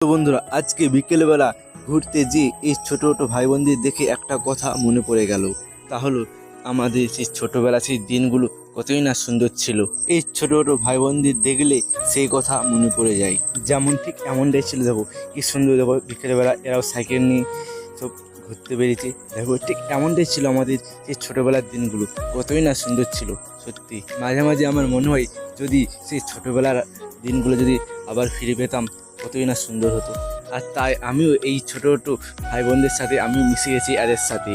তো বন্ধুরা, আজকে বিকেলবেলা ঘুরতে যে এই ছোট ছোটো ভাই বোনদের দেখে একটা কথা মনে পড়ে গেল। তা হলো, আমাদের সেই ছোটোবেলা সেই দিনগুলো কতই না সুন্দর ছিল। এই ছোট ছোটো ভাই বোনদের দেখলে সেই কথা মনে পড়ে যায়। যেমন ঠিক এমনটাই ছিল, দেখো, কি সুন্দর, দেখো, বিকেলবেলা এরাও সাইকেল নিয়ে সব ঘুরতে বেরিয়েছে। দেখো, ঠিক এমনটাই ছিল আমাদের সেই ছোটোবেলার দিনগুলো, কতই না সুন্দর ছিল, সত্যি। মাঝে মাঝে আমার মনে হয়, যদি সেই ছোটোবেলার দিনগুলো যদি আবার ফিরে পেতাম, কতই না সুন্দর হতো। আর তাই আমিও এই ছোট ছোটো ভাই বোনদের সাথে আমিও মিশে গেছি এদের সাথে।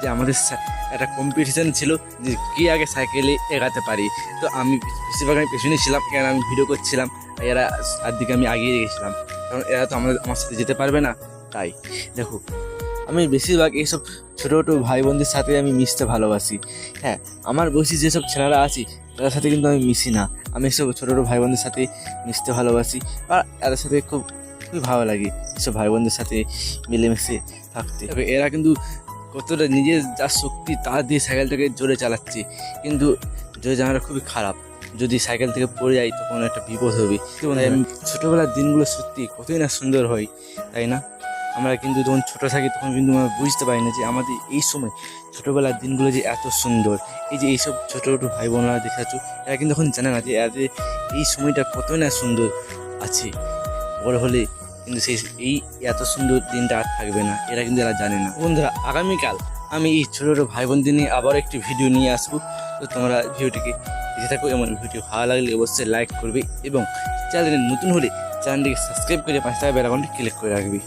যে আমাদের একটা কম্পিটিশান ছিল যে কে আগে সাইকেলে এগাতে পারি। তো আমি বেশিরভাগ আমি পেছনে ছিলাম কারণ আমি ভিডিও করছিলাম, এরা আর দিকে আমি আগিয়ে গেছিলাম। কারণ এরা তো আমাদের, আমার সাথে যেতে পারবে না, তাই। দেখো, আমি বেশিরভাগ এইসব ছোটো ছোটো ভাই বোনদের সাথে আমি মিশতে ভালোবাসি। হ্যাঁ আমার বয়সী যেসব ছেলেরা আছি তাদের সাথে কিন্তু আমি মিশি না। আমি এসব ছোটো ছোটো ভাই বোনদের সাথে মিশতে ভালোবাসি আর এদের সাথে খুব খুবই ভালো লাগে এসব ভাই বোনদের সাথে মিলেমিশে থাকতে। তবে এরা কিন্তু কতটা নিজের যা শক্তি তা দিয়ে সাইকেলটাকে জোরে চালাচ্ছে। কিন্তু জোরে জানাটা খুবই খারাপ যদি সাইকেল থেকে পড়ে যায় তখন একটা বিপদ হবে। ছোটোবেলার দিনগুলো সত্যি কতই না সুন্দর হয় তাই না? আমরা কিন্তু যখন ছোটো থাকি তখন কিন্তু আমরা বুঝতে পারি না যে আমাদের এই সময় ছোটোবেলার দিনগুলো যে এত সুন্দর। এই যে এইসব ছোটো ছোটো ভাই বোনরা দেখাচ্ছ, এরা কিন্তু এখন জানে না যে এদের এই সময়টা কতই না সুন্দর আছে। বড় হলে কিন্তু সেই এই এত সুন্দর দিনটা আর থাকবে না, এরা কিন্তু এরা জানে না। বন্ধুরা, আগামীকাল আমি এই ছোটো ছোটো ভাই বোনদের নিয়ে আবার একটি ভিডিও নিয়ে আসব। তো তোমরা ভিডিওটিকে দেখে থাকো এমন ভিডিও ভালো লাগলে অবশ্যই লাইক করবে, এবং চ্যানেলে নতুন হলে চ্যানেলটিকে সাবস্ক্রাইব করে পাশে থাকা বেলাকনটি ক্লিক করে রাখবে।